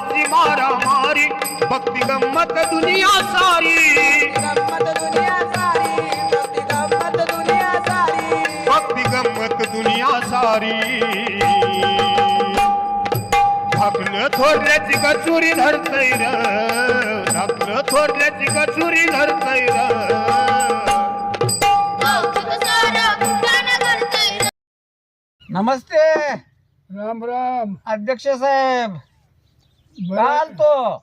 भावा भावाची मारामारी भक्ती गंमत दुनिया सारी. गंमत दुनिया सारी भक्ती गंमत दुनिया सारी. भक्ती गंमत दुनिया सारी. धाकलं थोरल्याची कचुरी धरतय र धाकलं थोरल्याची कचुरी धरतय र. नमस्ते. राम राम. अध्यक्ष साहेब. बरं. काल तो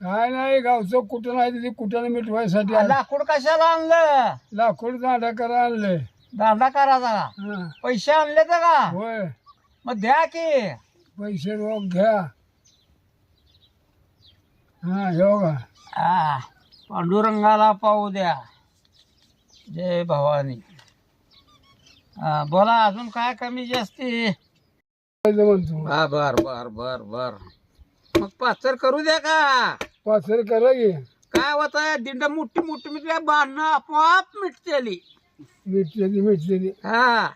काय नाही गावचं कुठं नाही तिथे कुठं मिटवायसाठी आलं. लाकूड कशाला आणलं? लाकूड दांडा करा आणले. दांडा करायचा पैसे आणले तर का? होय. मग द्या की. पैसे रोग घ्या. हा हो का हा पांडुरंगाला पाहू द्या. जय भवानी. हा बोला अजून काय कमी जास्ती? म्हणतो हा बर बर बर बर. मग पाचर करू द्या का? पाचर करा की. काय होत दिंड मोठी मोठी मिटल्या बांधणं आपोआप मिटतेली. मिटलेली मिटलेली. हा.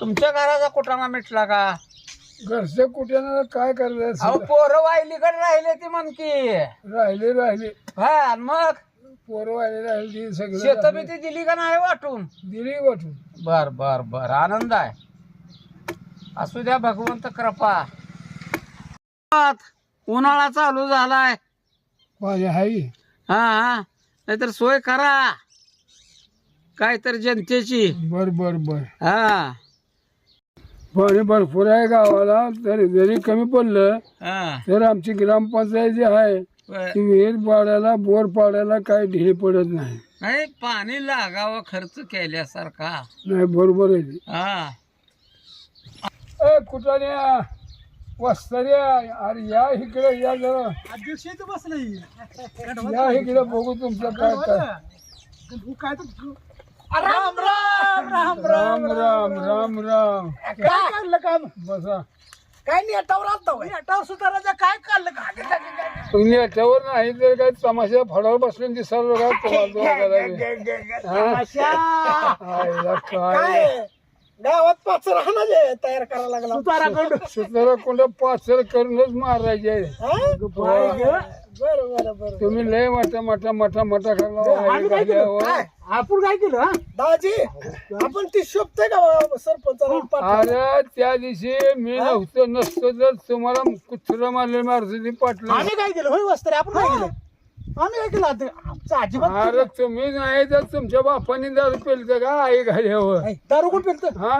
तुमच्या घराचा कुटाणा मिटला का? घरच्या कुठ्यानं काय अहो करायचं पोरं वाहिलीकडे राहिले ती म्हणकी? राहिले राहिले. हा आणि मग? पोरं व्हायला राहिली शेत सगळं बिती दिली का नाही वाटून? दिली वाटून. बर बर बर. आनंद आहे. असू द्या भगवंत कृपा. उन्हाळा चालू झालाय. पाणी हाय हा हा. नाहीतर सोय करा. काय तर जनतेची. बर बर बर. हा. पाणी भरपूर आहे गावाला. तरी जरी कमी पडलं हा. तर आमची ग्रामपंचायत जी आहे बर. ती विहीर पाडायला बोर पाडायला काही ढिली पडत नाही. नाही पाणी लागावं खर्च केल्यासारखा. नाही बरोबर आहे. ते. हा. ए कुठाने वस्ताऱ्या अरे या इकडे या जरा. अध्यक्ष इथं बसले. या इकडे बघू तुमचं काय काय. राम राम राम राम राम. राम राम काय काढलं काम? बसा. काय नेटावर आलता नेटावर सुधारायचं काय काढलं का तुम्ही याच्यावर नाही तर काय तमाशा फडावर बसले दिसाल बघा तुम्हाला काय? काय? गावात पाच राहणार तयार करायला लागला. सुताराकडून. सुतारा कोंड पाचर करूनच मारायचे. बरं बरं बरं तुम्ही लय मोठा मोठा मोठा मोठा खाल्ला आपण काय केलं दाजी आपण ती शोभते का सरपंच अरे त्या दिवशी मी नव्हतो नसतो तर तुम्हाला कुत्रा मारले मारतो पाटलं आम्ही काय केलं? होय वस्त्रे आपण काय केलं? आम्ही काय केलं? आता आमचं अजिबात अरे तुम्ही नाही तर तुमच्या बापाने दारू पेलतं का? आई घाल्यावर. दारू कोण पेलत? हा?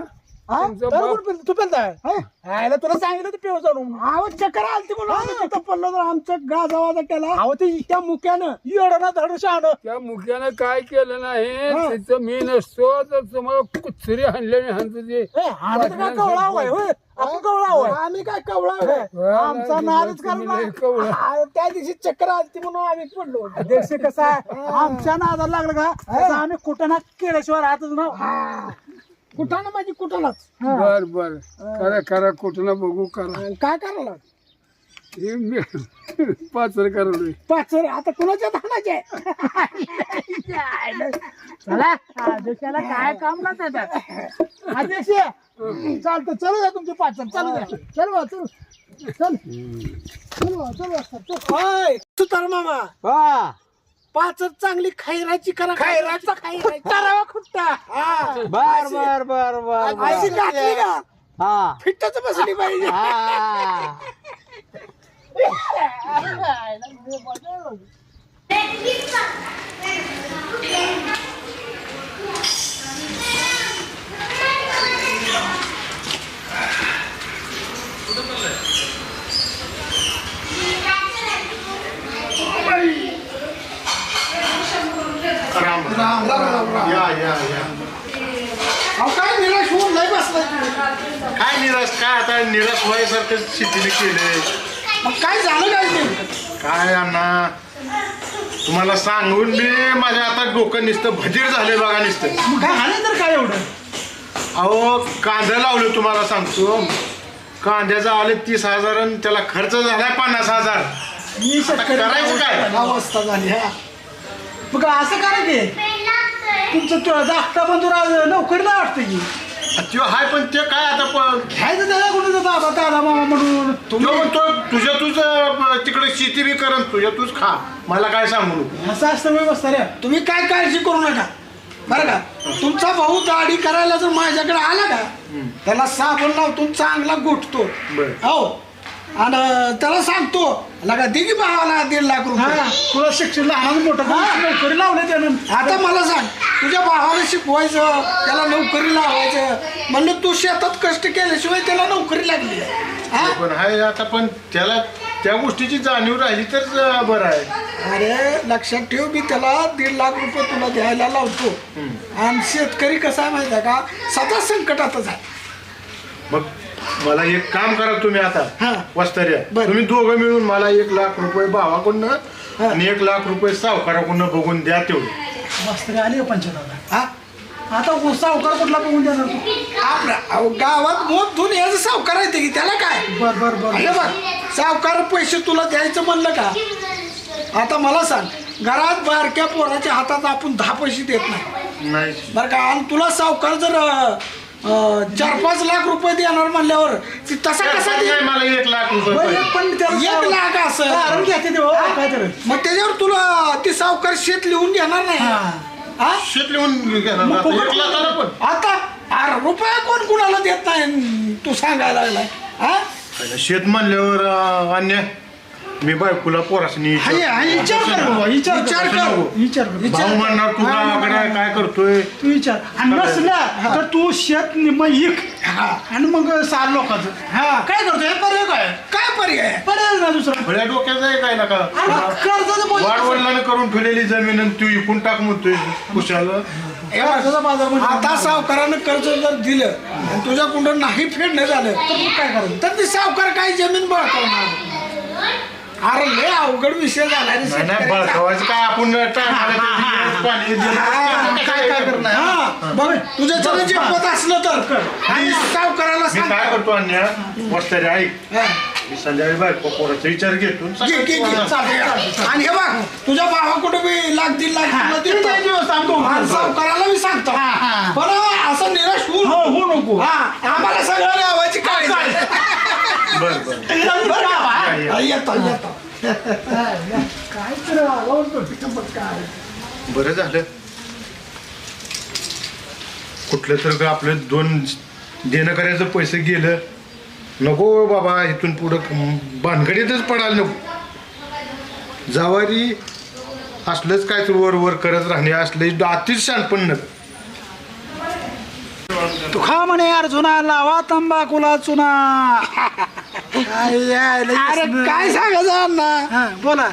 तू पेलताय आयला तुला सांगितलं ते पेव आवाज चक्कर आलती म्हणून पडलो तर आमचं गाज आवाज केला. अहो ते त्या मुक्यानं येडं धड शहाणं. त्या मुख्यानं काय केलं नाही? तिथं मी नसतो तर तुम्हाला कुत्री हाणल्याने हाणतो ते. कवळा होय आपण कवळा होय? आम्ही काय कवळा आमचा लय कवळा. त्या दिवशी चक्कर आलती म्हणून आम्ही पडलो अध्यक्ष कसा आहे? आमच्या नादाला लागलं का? आम्ही कुठं केल्याशिवाय राहतच ना कुठं ना माझी कुठलाच बर बर. करा करा. कुठं बघू करा. काय करायला? हे मी पाचर करलोय पाचर? आता कुणाच्या धानाचे चला अध्यक्षाला काय काम ना त्याच्यात अध्यक्ष चालतं. चलू द्या तुमचे पाचर चालू द्या. चल बा चल. चल. चल बा चल होय सुतार मामा. हा. पाचर चांगली खैराची करा खैराचा खैराचा. करावा खुट्टा. बर बर बर बर अशी घातली का हा. फिट्टच बसली पाहिजे. हा. राम राम राम या या या अहो काय निराश होऊन लय बसलाय. तुम्ही. काय निराश? काय आता निराश व्हायसारखं शेतीने केलंय. मग काय झालं काय ते? काय अण्णा? तुम्हाला सांगून मी माझ्या आता डोकं नुसतं भजीर झाले बघा नुसतं. मग काय झालं तर काय एवढं? अहो कांदा लावलं तुम्हाला सांगतो. कांद्याचं आले तीस हजार आणि त्याला खर्च झालाय पन्नास हजार. मी शेतकरी करायचं काय? अवस्था झाली हा. मग असं करा की तुमचं तो धाकटा बंधू राज नोकरीला वाटतं की. त्यो हाय पण ते काय आता प- घ्यायचं त्याला कोणी बाबा दादा मामा म्हणून. तो म्हणतो तुझ्या तुझं तिकडे शेती बी करण तुझ्या तूच खा. मला काय सांगू नको. असं असतं व्यवस्था रे. तुम्ही काय काळजी करू नका. बरं का? तुमचा भाऊ दाढी करायला जर माझ्याकडे आला का त्याला साबण लावतो चांगला गोठतो बरं. हो. आणि त्याला सांगतो लगा दे की भावाला दीड लाख रुपये. तुला शिक्षण लहान मोठं नोकरी लावलं त्यानं. आता मला सांग तुझ्या भावाला शिकवायचं त्याला नोकरी लावायचं म्हणलं तू शेतात कष्ट केल्याशिवाय त्याला नोकरी लागली. हा? पण हाय आता पण त्याला त्या गोष्टीची जाणीव राहिली तर बरं आहे. अरे लक्षात ठेव मी त्याला दीड लाख रुपये तुला द्यायला लावतो. आणि शेतकरी कसा आहे माहिती आहे का? सदा संकटातच आहे. मग मला एक काम करा तुम्ही हा. आता वस्तार्या बरं. तुम्ही दोघं मिळून मला एक लाख रुपये भावाकडनं आणि एक लाख रुपये सावकाराकडनं बघून द्या तेवढे. मस्त आली पंचायत हा? आता सावकार कुठला बघून देणार तू? आपला अहो, गावात मोठ धुन याचं सावकार आहे ते की त्याला काय? बर बर बर. अरे बघ. सावकार पैसे तुला द्यायचं म्हणलं का? आता मला सांग घरात बारक्या पोराच्या हातात आपण दहा पैसे देत नाही. नाही. बरं का? आणि तुला सावकार जर अं, चार पाच लाख रुपये देणार म्हणल्यावर ती तसा कसा नाही? मला एक लाख रुपये पाहिजे. एक लाख असं. मग त्याच्यावर तुला ती सावकार शेत लिहून घेणार नाही. हा? शेत लिहून घेणार ना आता. एक लाखाला पण. आता अरे रुपया कोण कुणाला देत नाही? तू सांगायला लागलाय. हा? शेत म्हणल्यावर अं, अन्य मी बायकोला पोरासनी हाय, हाय, विचार कर बाबा, विचार विचार कर. विचार कर. भाऊ म्हणणार तू गावाकडे काय करतोय? तू विचार. आणि नसला तर तू शेत इक आणि मग साल लोकांचं. हा. काय करतोय? पर्याय काय? काय पर्याय? पर्याय ना दुसरा. भल्या डोक्याचं आहे काय नका? कर्जाचं बोल वाडवडिलांनी करून ठेवलेली जमीन आणि तू इकून टाक म्हणतोय. कुशाला हे. बघ, आता सावकारानं कर्ज जर दिलं आणि तुझ्या कुठं नाही फेडणं झालं तर तू काय करायचं तर ती सावकार काही जमीन बळकावणार? अरे लय अवघड विषय झाला रे नाही नाही शेतकऱ्याचा. बळकावायचं काय आपण ते पाणी. काय काय करणार? हा. बघ जरा असलं तर. आणि सावकाराला मी सांग काय करतो अन्य वस्तारे ऐक. हा. मी संध्याकाळी पोराचा विचार घेतो. घे, घे, घे. चालतंय. आणि हे बघ तुझ्या भावा कुठे बी लाख दीड लाख तुला ते देतो. त्याची व्यवस्था आम्ही दोघं आणि करतो. सावकाराला मी सांगतो. हा. पण असं निराश होऊ हो नको. हा आम्हाला सगळं गावाची काळजी. बर बर. बरं का? या, या. हा, येतो येतो काय तर आवडतो काय बरं झालं कुठलं तर का आपलं दोन देणं करायचं पैसे गेलं नको बाबा इथून पुढं भानगडीतच पडायला नको जवारी असलंच काय तर वर वर करत राहणे असलं अतिच शानपण नको तू खा म्हणे अर्जुना लावा तंबाखूला चुना काय यायला अरे येस ना. काय सांगायचं अण्णा? हा, बोला.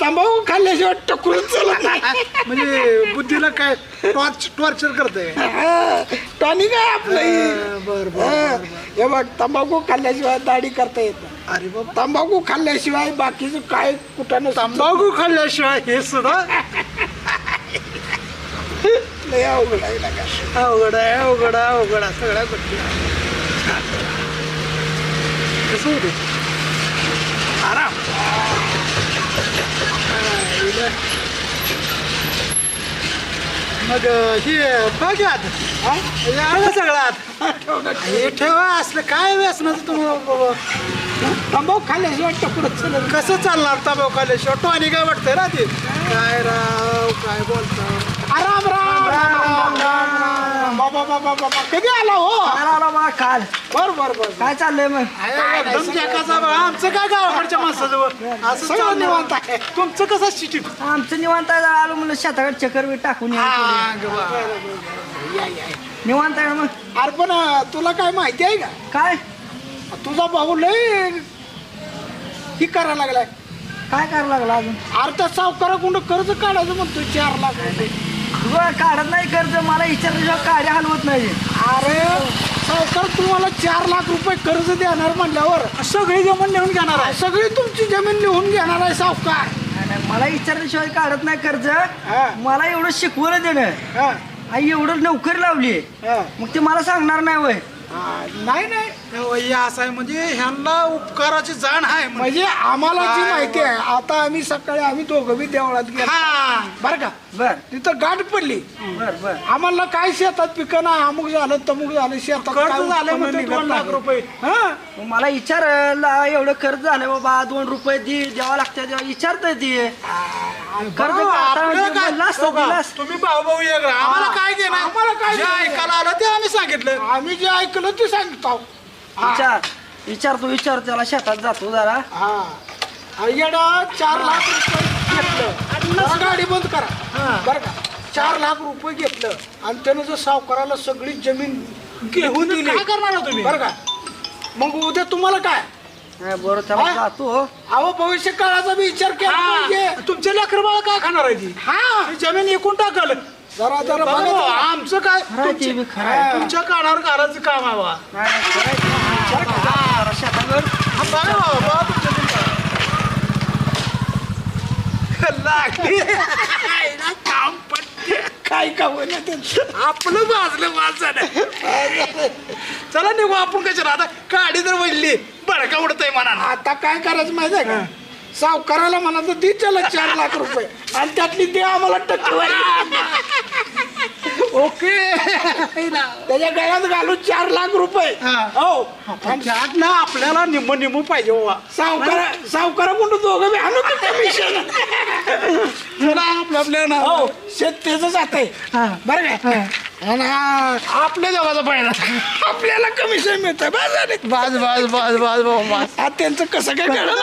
तंबाखू खाल्ल्याशिवाय टकरून चालत नाही. म्हणजे बुद्धीला काय टॉर्च टॉर्चर करतंय? टॉनिक आहे आपलं. हे. बर हा. हे बघ तंबाखू खाल्ल्याशिवाय दाढी करता येत नाही. अरे बाबा. तंबाखू खाल्ल्याशिवाय बाकीचं काय कुठं तंबाखू खाल्ल्याशिवाय हे सुद्धा लय अवघड आहे ना का. अवघड आहे अवघड आहे अवघड आहे. सगळ्या गोष्टी. होते आराम. मग हे बघ आत हा? हे आलं सगळं आत. हे ठेवा असलं काय व्यसनाचं तुम्हाला बाबा? तंबाखू खाल्ल्याशिवाय टकूरच चालत कसं चालणार तबाव खाल्ल्याशिवाय? टॉनी काय वाटतंय ना ते? काय राव काय बोलता? राम राम राम राम. बाबा बाबा बाबा कधी आला हो? काल. बर बर बर. काय चाललंय मग? एकदम आमचं काय गावाकडच्या माणसाचं बघ. असं सगळं. निवांत आहे. तुमचं कसं शिटीत? आमचं निवांत आहे, आलो म्हणलं शेताकडे चक्कर बी. टाकून या निवांत आहे मग? अरे पण अं, तुला काय माहिती आहे का? काय? तुझा भाऊ लय ही करायला लागलाय. काय करायला लागला अजून? अरे त्या सावकाराकडून कर्ज काढायचं म्हणतोय चार लाख रुपये. काढत नाही कर्ज मला विचारल्याशिवाय काड्या हलवत नाही. अरे सावकार तुम्हाला चार लाख रुपये कर्ज देणार म्हणल्यावर सगळी जमून नेऊन घेणार आहे. सगळी तुमची जमीन लिहून घेणार आहे सावकार. नाही, नाही, मला विचारल्याशिवाय काढत नाही कर्ज. हा. मला एवढं शिकवलं देणं हा, आई एवढं नोकरी लावली. हा. मग ते मला सांगणार नाही वय. हा, नाही नाही. असं आहे म्हणजे ह्यांना उपकाराची जाण आहे म्हणजे. म्हणजे आम्हाला जी माहिती आहे आता आम्ही सकाळी आम्ही दोघं बी देवळात गेलो हा बरं का बर तिथं गाठ पडली बर बर आम्हाला काय शेतात पिकं ना अमुक झालं तमुक झालं शेतात काय कर्ज झालं उत्पन्न म्हणजे निघत दोन लाख नाही. रुपये हा मग मला विचारला एवढं कर्ज झालं बाबा दोन रुपये दे द्यावा लागतं देवा विचारतंय ते कर्ज बरोबर, आता आपलं काय- म्हणलं असतं, हो का? दिलं असतं. तुम्ही भाऊ भाऊ एक राहा. आम्हाला काय घेणार आम्हाला काय जे घेणं? ऐकायला आलं ते आम्ही सांगितलं आम्ही जे ऐकलं ते सांगतो. विचार विचार तू विचार त्याला शेतात जातो जरा. हा. येडा चार लाख रुपये घेतलं. जरा गाडी बंद करा. बरं का? चार लाख रुपये घेतलं. आणि त्यानं जर सावकाराला सगळी जमीन घेऊन दिली. काय करणार हो तुम्ही? बरं का? मग उद्या तुम्हाला काय? बरं त्याला हा? जातो अहो भविष्य काळाचा विचार केला पाहिजे तुमच्या लेकर बाळा काय खाणार आहे ती? हा. ही जमीन एकूण टाकल. जरा जरा बघा आमचं काय? खरं आहे ते बी खरं आहे. तुमच्या- कानावर घालायचं काम आहे बा. जरा हा, बघा. भाऊ, बघा तुमच्या तिथं. लागली. आईला काम पडते काय का होईना ते? आपलं भाजलं माणसानं चला निघू आपण कशाला? आता काडी तर वळली बडका उडतय म्हणा आता काय करायचं माहिती आहे का? सावकाराला म्हणायचं दे त्याला चार लाख रुपये. आणि त्यातली दे आम्हाला टक्केवारी. ओके. त्याच्या गळ्यात घालून चार लाख रुपये. हो. त्यात ना आपल्याला निम्म निम्म पाहिजे बाबा सावकारा सावकारा म्हणून दोघं बी आणू कमिशन आपल्या आपल्या ना. हो शेत त्याच जात आहे. बरं काय आणि हा आपल्या जवळचा पाहिला. आपल्याला कमिशन मिळतं बस बस बस बस बस आता त्यांचं कसं काय कळलं?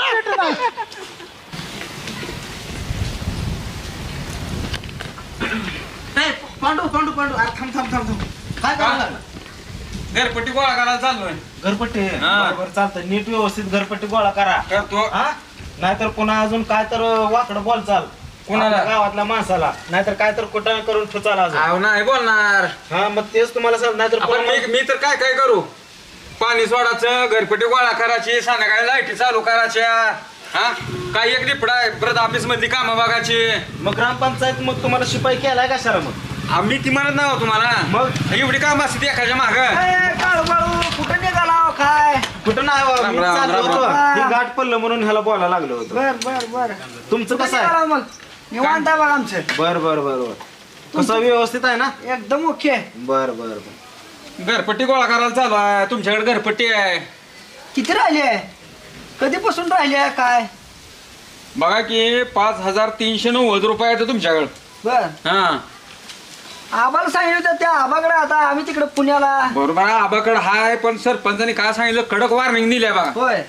पांडू पांडू पांडू. अरे थांब थांब थांब थांब. काय लागला? घरपट्टी गोळा करायला चाललोय. घरपट्टी? हा. बरं बरं चालतं नीट व्यवस्थित घरपट्टी गोळा करा. करतो. हा? नाहीतर पुन्हा अजून काय तर वाकडं बोल चाल. कोणाला? गावातल्या माणसाला. नाहीतर काय तर कुठं करून ठुचाला अजून. अहो नाही बोलणार. हा मग तेच तुम्हाला सांग. नाहीतर आपण मी मी तर काय काय करू? पाणी सोडायचं घरपट्टी गोळा करायची संध्याकाळी लाईटी चालू करायच्या. हा? काय एक दिपडा आहे परत ऑफिस मधली कामं बघायची. मग ग्रामपंचायत मग तुम्हाला शिपाई केलाय कशाला मग? आम्ही ती म्हणत नाही हो तुम्हाला. मग? एवढी काम असते एखाद्या माग. काळू काळू कुठं निघाला हो काय? कुठं नाही बाबा, राम मी राम, चाललो राम होतो. राम. ही गाठ पडलं म्हणून ह्याला बोलायला लागलो होतो. बर बर बर. तुमचं कसं आहे? निघाला मग. निवांत आहे बघा आमचं. बर बर बर बर. कसं व्यवस्थित आहे ना? एकदम ओके बर बर बर. घरपट्टी गोळा करायला चालू आहे. तुमच्याकडे घरपट्टी आहे. किती राहिले कधीपासून राहिले काय? बघा की पाच हजार तीनशे नव्वद रुपये आहेत तुमच्याकडे. बर. हा. आम्हाला सांगितलं त्या आबाकडे आता आम्ही तिकडे पुण्याला. बरोबर आहे, आबाकडे हाय पण सरपंचाने काय सांगितलं? कडक वॉर्निंग दिली बघा होय.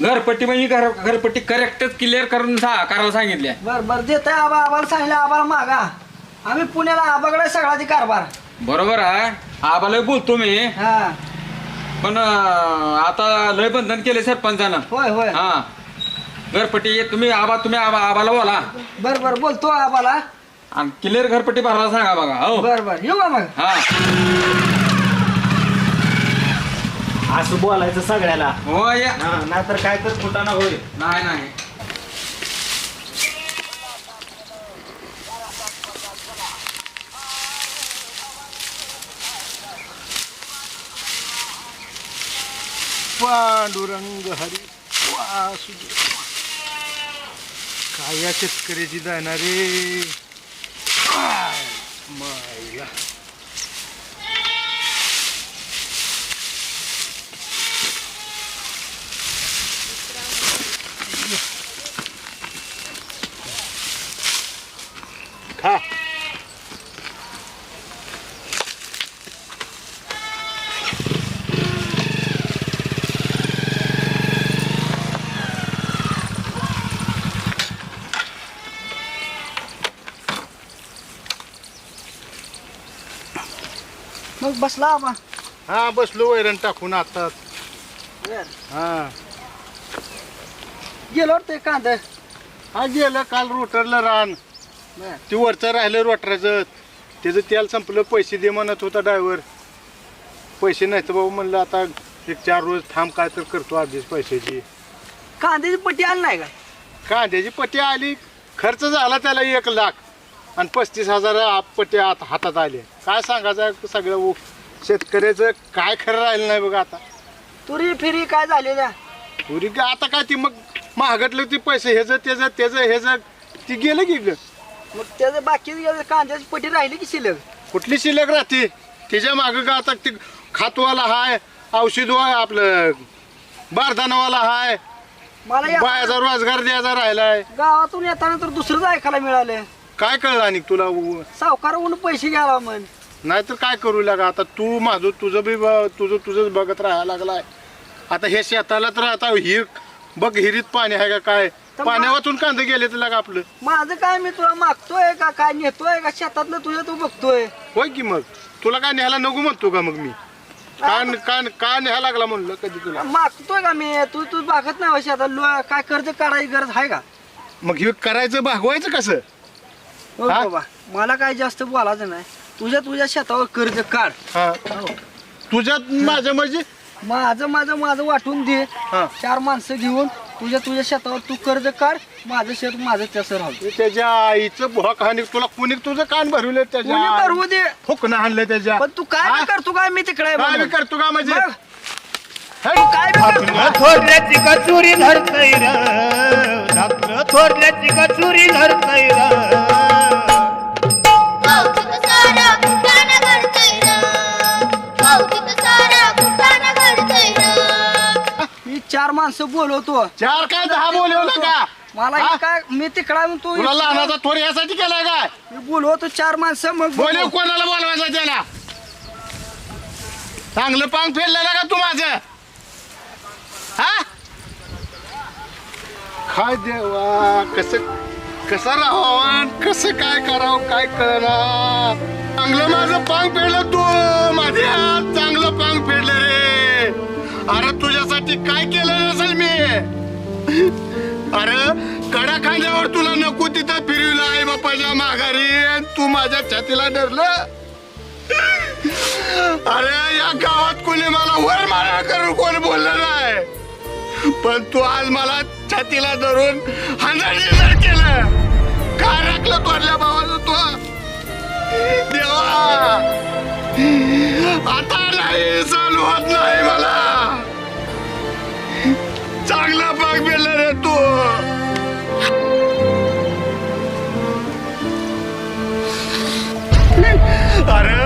घरपट्टी म्हणजे घर घरपट्टी करेक्टच क्लिअर करून सा- करायला सांगितल्या. बर बर देत आहे आबा आम्हाला सांगितलं आम्हाला मागा. आम्ही पुण्याला आबाकडे सगळा ती कारभार. बरोबर आहे. आबाला बोलतो मी. हा. पण अं, आता लय बंधन केले सरपंचानं. होय होय. हा. घरपट्टी तुम्ही आबा तुम्ही आबा आबाला बोला. बर बर बोलतो आबाला. आणि क्लिअर घरपट्टी भरायला सांगा बघा हो. बर बर. येऊ का मग? हा. असं बोलायचं सगळ्याला. हो या. हा नाहीतर काय तर फुटाणा होईल. नाही नाही. पांडुरंग हरी वासुदेव. काय या शेतकऱ्याची जाणारे मायला खा बसला आबा. हा बसलो वैरण टाकून आता बर. हा. गेलो ते कांद? हा गेलं काल रोटरला रान. बर. ती वरचं राहिलं रोटराचं. त्याचं तेल संपलं पैसे दे म्हणत होता ड्रायव्हर पैसे नाही तर बाबा म्हणलं आता एक चार रोज थांब काय तर करतो आधीच पैशाची. कांद्याची पट्टी आली नाही का? कांद्याची पट्टी आली खर्च झाला त्याला एक लाख. आणि पस्तीस हजार आप- पट्टी आत हातात आले. काय सांगायचं सगळं? उ- शेतकऱ्याचं काय खरं राहिलं नाही बघा आता. तुरी फिरी काय झालेल्या पुरी का आता काय ती मग महागटलं ती पैसे ह्याचं त्याचं त्याचं ह्याचं ती गेलं की ग? मग त्याचं बाकी कांद्याची पट्टी राहिली की शिल्लक? कुठली शिल्लक राहते? त्याच्या मागं का आता ती खातवाला हाय औषध आपलं बारदानावाला हाय. मला या- बायाचा रोजगार द्यायचा राहिलाय. गावातून येताना तर दुसरंच ऐकायला मिळालं. काय कळलं आणि तुला उ- सावकाराहून पैसे घ्यायला म्हण. नाहीतर काय करू लागा? आता तू माझं तुझं बी ब- तुझं तुझंच बघत राहायला लागलाय. आता हे शेताला तर आता हिर बघ हिरीत पाणी आहे का काय? तर पाण्यावातून कांदे गेले तर लागा आपलं. माझं काय मी तुला मागतोय का? काय नेतोय का? शेतातलं तुझं तू बघतोय. होय की मग? तुला काय न्यायला नको म्हणतो का मग मी? कान कान का न्यायला लागला म्हणलं कधी तुला? मागतोय का मी? तू तू बघत नाही हो शेतात. लो- काय कर्ज काढायची गरज आहे का? मग हे करायचं भागवायचं कसं? हो हा? बाबा मला काय जास्त बोलायचं नाही. तुझ्या तुझ्या शेतावर कर्ज काढ. हा. तुझ्यात माझ्या म्हणजे? माझं माझं माझं वाटून दे. हा. चार माणसं घेऊन तुझ्या तुझ्या शेतावर तू कर्ज काढ. माझं शेत माझं तसं राहू त्याच्या आईचं भोक हानी तुला कुणी तुझं कान भरवलं कोणी त्याच्या करू दे. फुकणं आणलं त्याच्या. पण तू काय हा? बी करतो काय मी तिकडे आहे काय म्हणून. बी करतो का म्हणजे? बघ? तू काय बी करतो धाकलं थोरल्याची कचुरी धरतय र. धाकलं थोरल्याची कचुरी धरतय र. चार माणसं बोलवतो. चार काय दहा बोलवलं का? मला हा? हे काय मी तिकडा तू तुला लहानाचा थोर यासाठी केलाय काय मी बोलवतो चार माणसं मग बोलव. कोणाला बोलवायचं त्याला? चांगलं पांग फेडलेलं का तू माझं? हा? काय देवा कसं कसं राहावं कसं काय करावं काय कळना चांगलं माझं पांग फेडलं तू माझ्या चांगलं पांग फेडलं रे. अरे तुझ्यासाठी काय केलं असेल मी? अरे कडा खांद्यावर तुला नको तिथं फिरविलं आई बापाच्या माघारी. आणि तू माझ्या छातीला डरलं अरे या गावात कोणी मला वर मारा करून कोण बोललं नाही? पण तू आज मला छातीला धरून हंदर केलं काय राखलं तोडल्या भावाचं तू? देवा! आता नाही चालू होत नाही मला. चांगला भाग मिळणार रे तू. अरे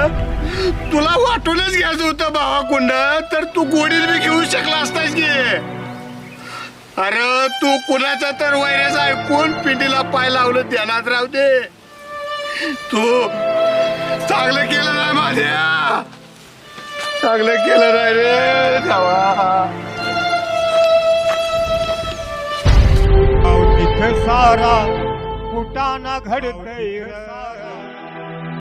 तुला वाटूनच घ्यायचं होतं भावा कुंड तर तू गोडीत बी घेऊ शकला असतास की. अरे तू कुणाचा तर वैरस ऐकून पिंडीला पाय लावलं ध्यानात राहू दे. तू चांगलं केलं नाही माझ्या. चांगलं केलं नाही रे देवा सारा कुटाना घडतय सारा.